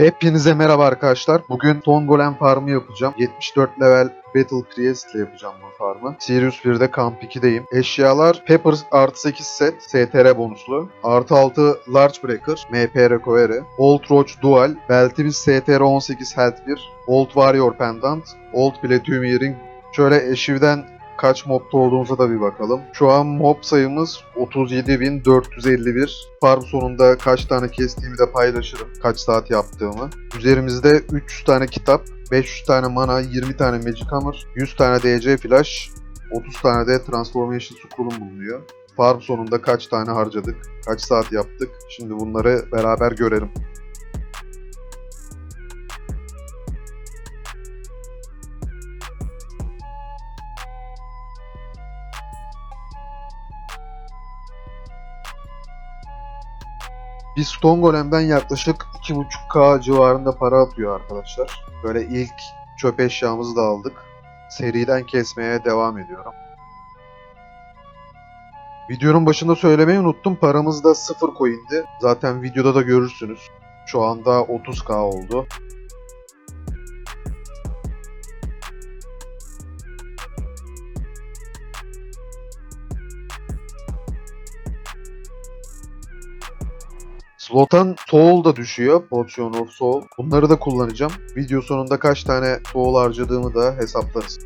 Hepinize merhaba arkadaşlar. Bugün Ton Golem farmı yapacağım. 74 level Battle Priest ile yapacağım bu farmı. Sirius 1'de Kamp 2'deyim. Eşyalar Pepper artı 8 set, STR bonuslu. Artı 6 Large Breaker, MP Recovery. Old Roach Dual, Beltimiz STR 18 Health 1. Old Warrior Pendant, Old Platinum Earring. Şöyle eşivden kaç mobda olduğumuza da bir bakalım. Şu an mob sayımız 37.451. Farm sonunda kaç tane kestiğimi de paylaşırım. Kaç saat yaptığımı. Üzerimizde 300 tane kitap, 500 tane mana, 20 tane Magic Hammer, 100 tane DC Flash, 30 tane de Transformation Scroll'um bulunuyor. Farm sonunda kaç tane harcadık, kaç saat yaptık. Şimdi bunları beraber görelim. Bir Stone Golem'den yaklaşık 2.5k civarında para atıyor arkadaşlar. Böyle ilk çöp eşyamızı da aldık. Seriden kesmeye devam ediyorum. Videonun başında söylemeyi unuttum. Paramız da 0 coin'di. Zaten videoda da görürsünüz. Şu anda 30k oldu. Slot'tan Soul da düşüyor. Potion of Soul. Bunları da kullanacağım. Video sonunda kaç tane Soul harcadığımı da hesaplarız.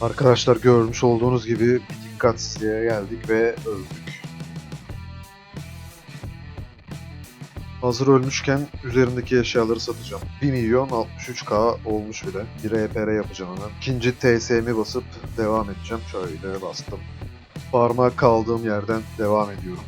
Arkadaşlar görmüş olduğunuz gibi bir dikkatsizliğe geldik ve öldük. Hazır ölmüşken üzerimdeki eşyaları satacağım. 1 milyon 63k olmuş bile. Bir EPR yapacağım hemen. İkinci TSM'i basıp devam edeceğim. Şöyle bastım. Farma kaldığım yerden devam ediyorum.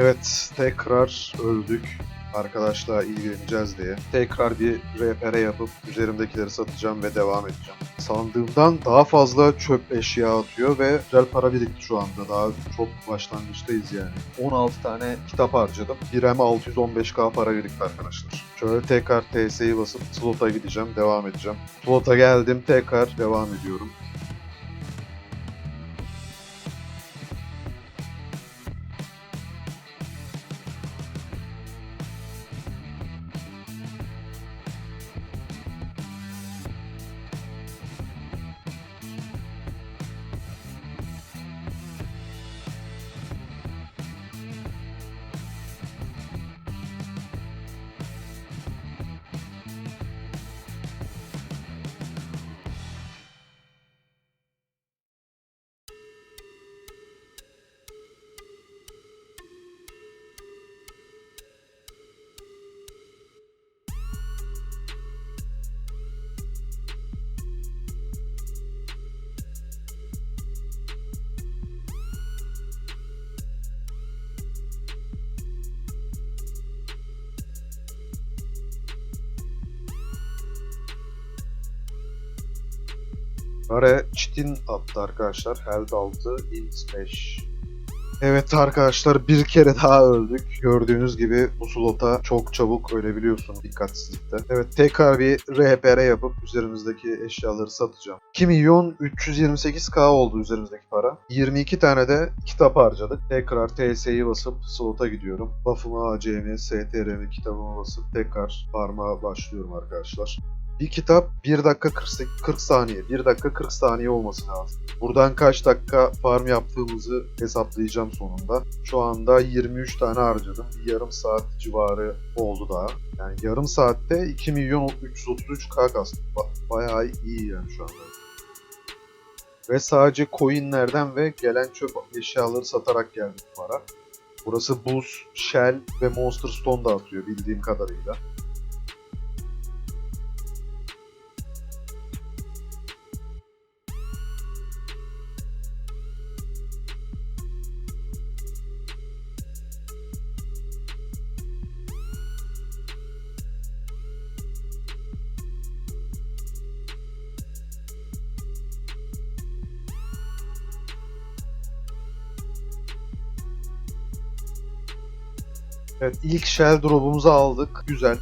Evet, tekrar öldük. Arkadaşla ilgileneceğiz diye. Tekrar bir RPR yapıp üzerimdekileri satacağım ve devam edeceğim. Sandığımdan daha fazla çöp eşya atıyor ve güzel para birikti şu anda. Daha çok başlangıçtayız yani. 16 tane kitap harcadım. Bir hem 615k para birikti arkadaşlar. Şöyle tekrar TS'yi basıp slota gideceğim, devam edeceğim. Slota geldim, tekrar devam ediyorum. Rare Çitin attı arkadaşlar. Held 6, Int 5. Evet arkadaşlar bir kere daha öldük. Gördüğünüz gibi bu slota çok çabuk ölebiliyorsun dikkatsizlikte. Evet tekrar bir RPR yapıp üzerimizdeki eşyaları satacağım. 2 milyon 328k oldu üzerimizdeki para. 22 tane de kitap harcadık. Tekrar TS'yi basıp slota gidiyorum. Buff'ımı, AC'mi, STR'mi, kitabımı basıp tekrar farm'a başlıyorum arkadaşlar. Bir kitap 1 dakika 40, 40 saniye. 1 dakika 40 saniye olması lazım. Buradan kaç dakika farm yaptığımızı hesaplayacağım sonunda. Şu anda 23 tane harcadım. Bir yarım saat civarı oldu daha. Yani yarım saatte 2 milyon 333k kastım. Ba- bayağı iyi yani şu anda. Ve sadece coinlerden ve gelen çöp eşyaları satarak geldi bu para. Burası Boost, Shell ve Monster Stone da atıyor bildiğim kadarıyla. Evet ilk Shell drop'umuzu aldık. Güzel.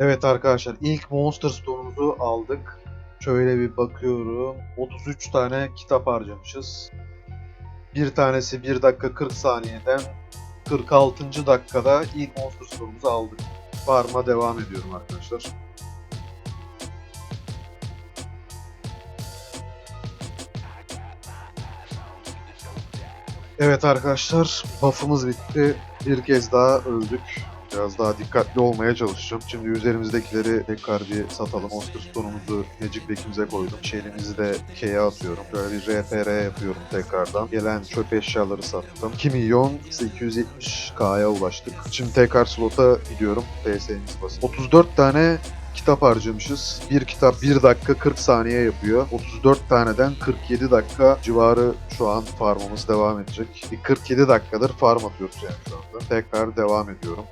Evet arkadaşlar ilk Monster Stone'umuzu aldık. Şöyle bir bakıyorum. 33 tane kitap harcamışız. Bir tanesi 1 dakika 40 saniyeden 46. dakikada ilk Monster Stone'umuzu aldık. Farm'a devam ediyorum arkadaşlar. Evet arkadaşlar buff'ımız bitti. Bir kez daha öldük. Biraz daha dikkatli olmaya çalışacağım. Şimdi üzerimizdekileri tekrar bir satalım. Monster Stone'umuzu Magic Deck'imize koydum. Chain'imizi de K'ye atıyorum. Böyle bir RPR yapıyorum tekrardan. Gelen çöp eşyaları sattım. 2 milyon 870K'ya ulaştık. Şimdi tekrar slota gidiyorum. TS'mizi basıp. 34 tane kitap harcamışız. Bir kitap 1 dakika 40 saniye yapıyor. 34 taneden 47 dakika civarı şu an farmımız devam edecek. Bir 47 dakikadır farm atıyoruz yani şu anda. Tekrar devam ediyorum.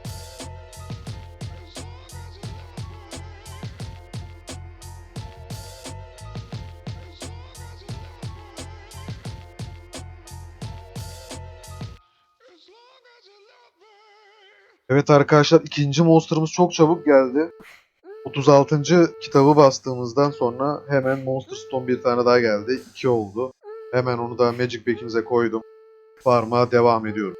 Evet arkadaşlar ikinci monsterımız çok çabuk geldi. 36. kitabı bastığımızdan sonra hemen Monster Stone bir tane daha geldi. 2 oldu. Hemen onu da Magic Back'imize koydum. Farm'a devam ediyorum.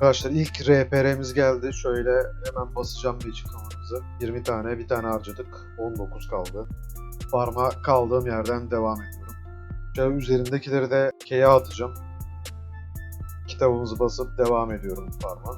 Arkadaşlar ilk RPR'miz geldi. Şöyle hemen basacağım Magic Hammer'ımızı. 20 tane, bir tane harcadık. 19 kaldı. Farm'a kaldığım yerden devam ediyorum. Şöyle üzerindekileri de K'ye atacağım. Kitabımızı basıp devam ediyorum farm'a.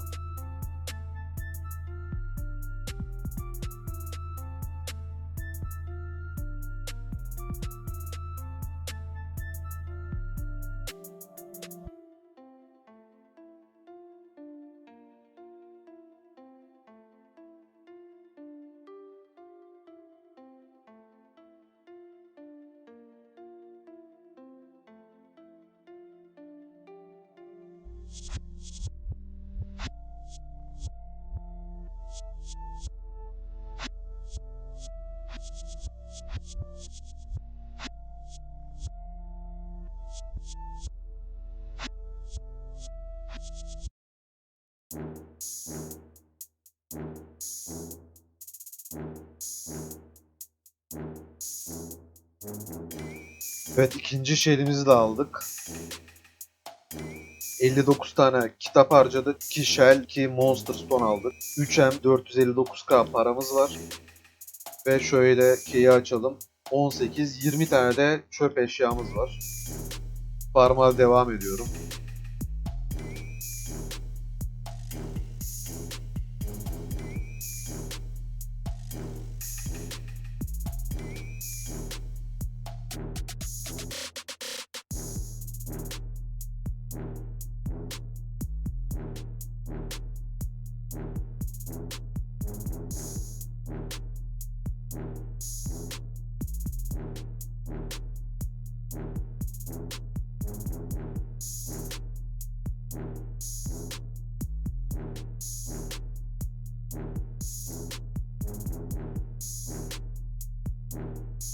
Evet ikinci şeyimizi de aldık. 59 tane kitap harcadık. 2 Shell, 2 Monster Stone aldık. 3M 459k paramız var. Ve şöyle key'i açalım. 18, 20 tane de çöp eşyamız var. Farm'a devam ediyorum. you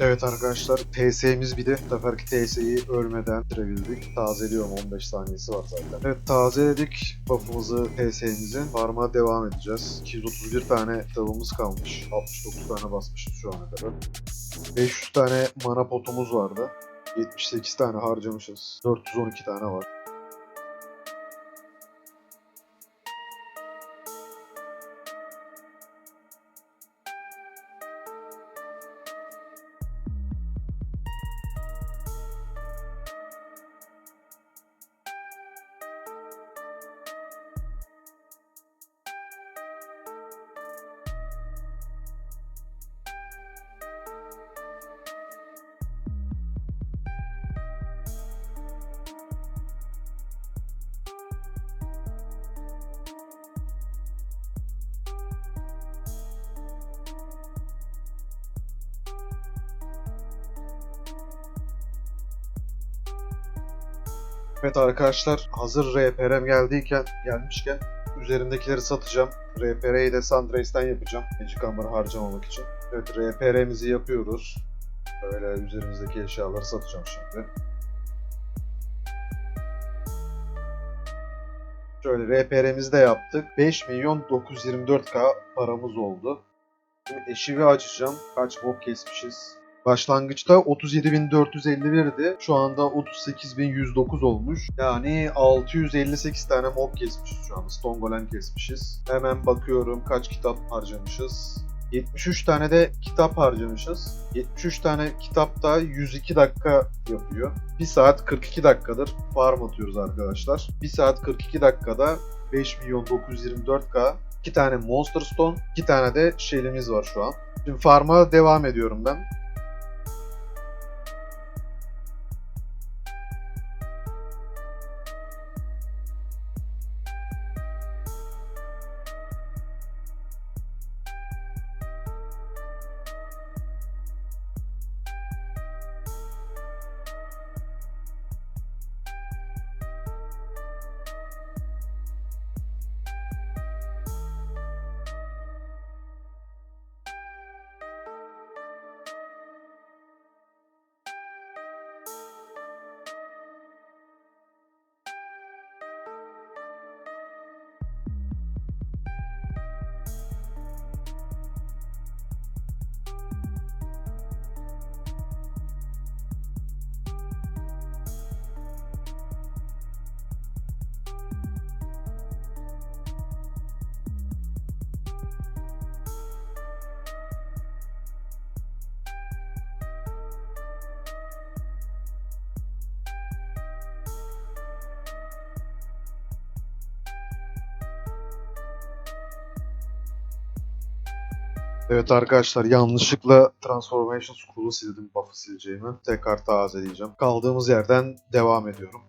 Evet arkadaşlar TS'miz bir de seferki TS'yi ölmeden bitirebildik. Tazeliyorum 15 saniyesi var zaten. Evet tazeledik buff'ımızı TS'mizi. Farm'a devam edeceğiz. 231 tane kitabımız kalmış. 69 tane basmışız şu ana kadar. 500 tane mana potumuz vardı. 78 tane harcamışız. 412 tane var. Evet arkadaşlar hazır RPR'm geldiyken gelmişken üzerindekileri satacağım. RPR'yi de Sundrace'den yapacağım. Magic Hammer'ı harcamamak için. Evet RPR'mizi yapıyoruz. Böyle üzerimizdeki eşyaları satacağım şimdi. Şöyle RPR'mizi de yaptık. 5 milyon 924k paramız oldu. Şimdi eşivi açacağım. Kaç mob kesmişiz? Başlangıçta 37.451'di. Şu anda 38.109 olmuş. Yani 658 tane mob kesmişiz şu anda. Stone Golem kesmişiz. Hemen bakıyorum kaç kitap harcamışız. 73 tane de kitap harcamışız. 73 tane kitap da 102 dakika yapıyor. 1 saat 42 dakikadır farm atıyoruz arkadaşlar. 1 saat 42 dakikada 5 milyon 924k 2 tane Monster Stone, 2 tane de Shell'imiz var şu an. Şimdi farma devam ediyorum ben. Evet arkadaşlar yanlışlıkla Transformation Scroll'u sildim buff'ı sileceğimi. Tekrar tazeleyeceğim. Kaldığımız yerden devam ediyorum.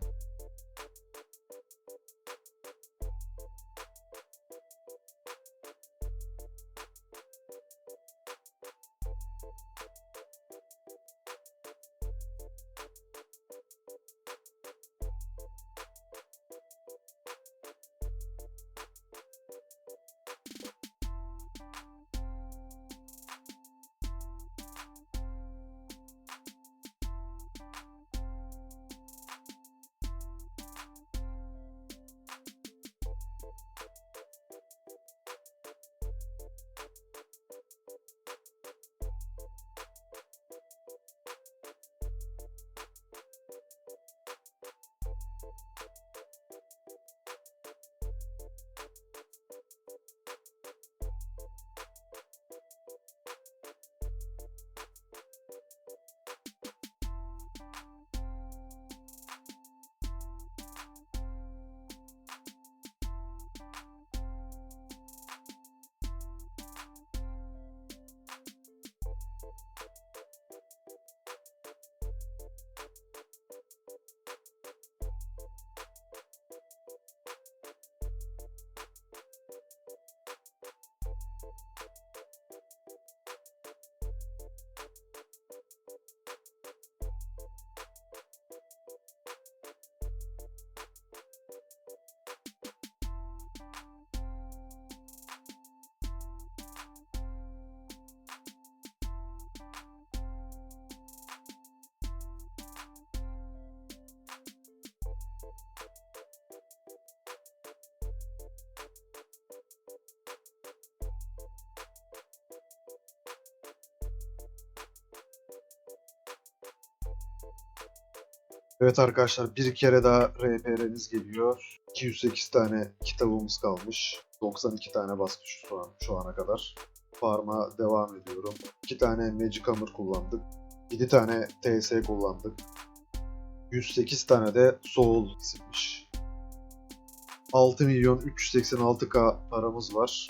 Evet arkadaşlar bir kere daha RPR'miz geliyor. 208 tane kitabımız kalmış. 92 tane basmış şu, an, şu ana kadar. Farm'a devam ediyorum. 2 tane Magic Hammer kullandık. 7 tane TS kullandık. 108 tane de Soul silmiş. 6 milyon 386k paramız var.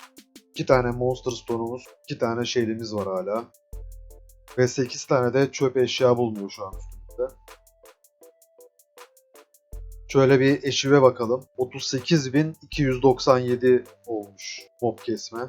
2 tane Monster Stone'umuz, 2 tane şeylimiz var hala. Ve 8 tane de çöp eşya bulunuyor şu an üstümüzde. Şöyle bir eşive bakalım. 38.297 olmuş mob kesme.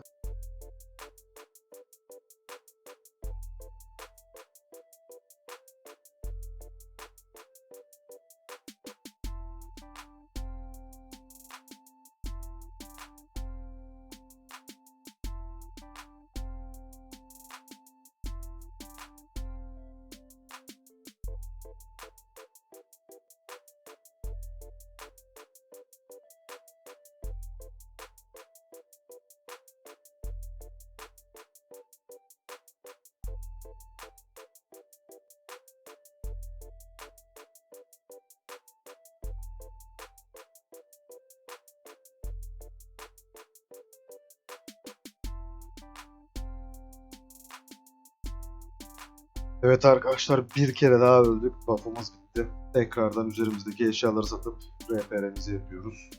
Evet arkadaşlar bir kere daha öldük. Buff'ımız bitti. Tekrardan üzerimizdeki eşyaları satıp RPR'mizi yapıyoruz.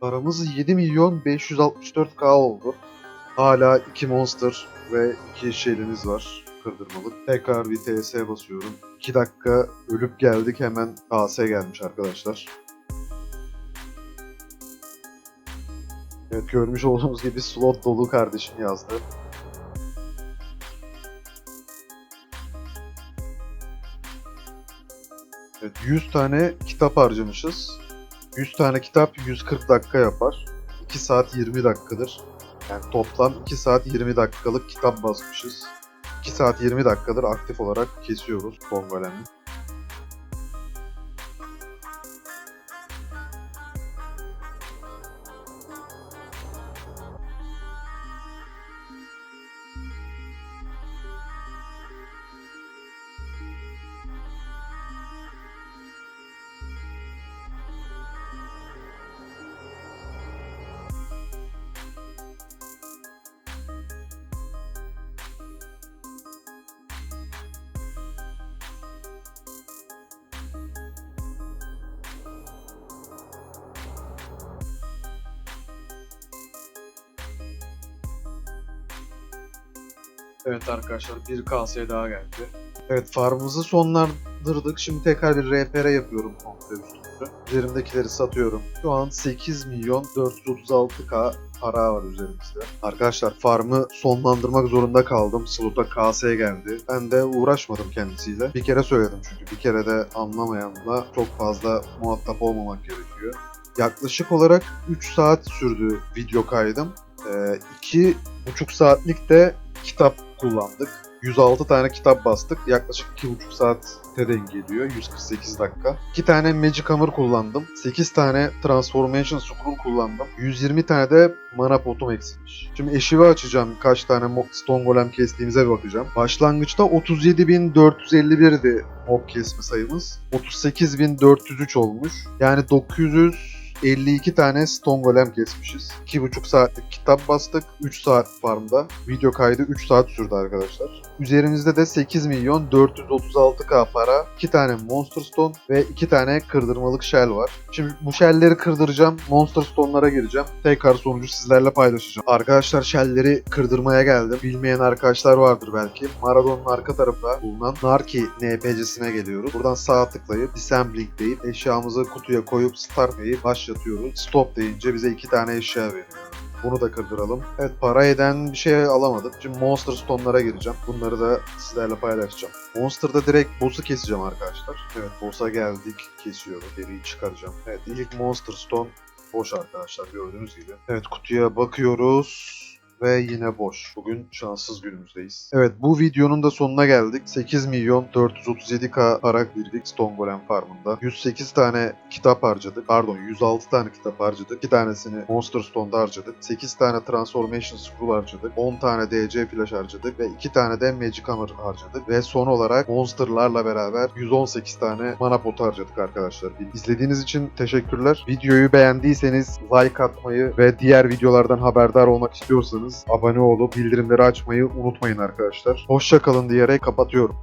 Paramız 7 milyon 564k oldu. Hala 2 monster ve 2 şeylimiz var kırdırmalık. Tekrar bir TS basıyorum. 2 dakika ölüp geldik hemen KS gelmiş arkadaşlar. Evet görmüş olduğunuz gibi slot dolu kardeşim yazdı. 100 tane kitap harcamışız. 100 tane kitap 140 dakika yapar. 2 saat 20 dakikadır. Yani toplam 2 saat 20 dakikalık kitap basmışız. 2 saat 20 dakikadır aktif olarak kesiyoruz son Evet arkadaşlar bir KS daha geldi. Evet farmımızı sonlandırdık. Şimdi tekrar bir RPR yapıyorum komple üstümüzü. Üzerimdekileri satıyorum. Şu an 8 milyon 436k para var üzerimizde. Arkadaşlar farmı sonlandırmak zorunda kaldım. Slot'a KS geldi. Ben de uğraşmadım kendisiyle. Bir kere söyledim çünkü. Bir kere de anlamayanla çok fazla muhatap olmamak gerekiyor. Yaklaşık olarak 3 saat sürdü video kaydım. Ee, iki buçuk saatlik de kitap kullandık. 106 tane kitap bastık. Yaklaşık 2,5 saate denk geliyor. 148 dakika. 2 tane Magic Hammer kullandım. 8 tane Transformation Scroll kullandım. 120 tane de mana potum eksilmiş. Şimdi eşivi açacağım. Kaç tane Stone Golem kestiğimize bir bakacağım. Başlangıçta 37.451'di mob kesme sayımız. 38.403 olmuş. Yani 900 52 tane Stone Golem kesmişiz. 2,5 saatlik kitap bastık. 3 saat farmda. Video kaydı 3 saat sürdü arkadaşlar. Üzerimizde de 8 milyon 436k para, 2 tane Monster Stone ve 2 tane kırdırmalık shell var. Şimdi bu shellleri kırdıracağım. Monster Stone'lara gireceğim. Tekrar sonucu sizlerle paylaşacağım. Arkadaşlar shellleri kırdırmaya geldim. Bilmeyen arkadaşlar vardır belki. Maradon'un arka tarafında bulunan Narki NPC'sine geliyoruz. Buradan sağ tıklayıp Assembling deyip eşyamızı kutuya koyup Start deyip başlatıyoruz. Stop deyince bize 2 tane eşya veriyor. Bunu da kırdıralım. Evet para eden bir şey alamadık. Şimdi Monster Stone'lara gireceğim. Bunları da sizlerle paylaşacağım. Monster'da direkt boss'u keseceğim arkadaşlar. Evet boss'a geldik. Kesiyorum. Geriyi çıkaracağım. Evet ilk Monster Stone boş arkadaşlar gördüğünüz gibi. Evet kutuya bakıyoruz. Ve yine boş. Bugün şanssız günümüzdeyiz. Evet bu videonun da sonuna geldik. 8 milyon 437k para girdik Stone Golem Farm'ında. 108 tane kitap harcadık. Pardon 106 tane kitap harcadık. 2 tanesini Monster Stone'da harcadık. 8 tane Transformation Scroll harcadık. 10 tane DC Flash harcadık. Ve 2 tane de Magic Hammer harcadık. Ve son olarak Monster'larla beraber 118 tane mana pot harcadık arkadaşlar. İzlediğiniz için teşekkürler. Videoyu beğendiyseniz like atmayı ve diğer videolardan haberdar olmak istiyorsanız abone olup bildirimleri açmayı unutmayın arkadaşlar. Hoşçakalın diyerek kapatıyorum.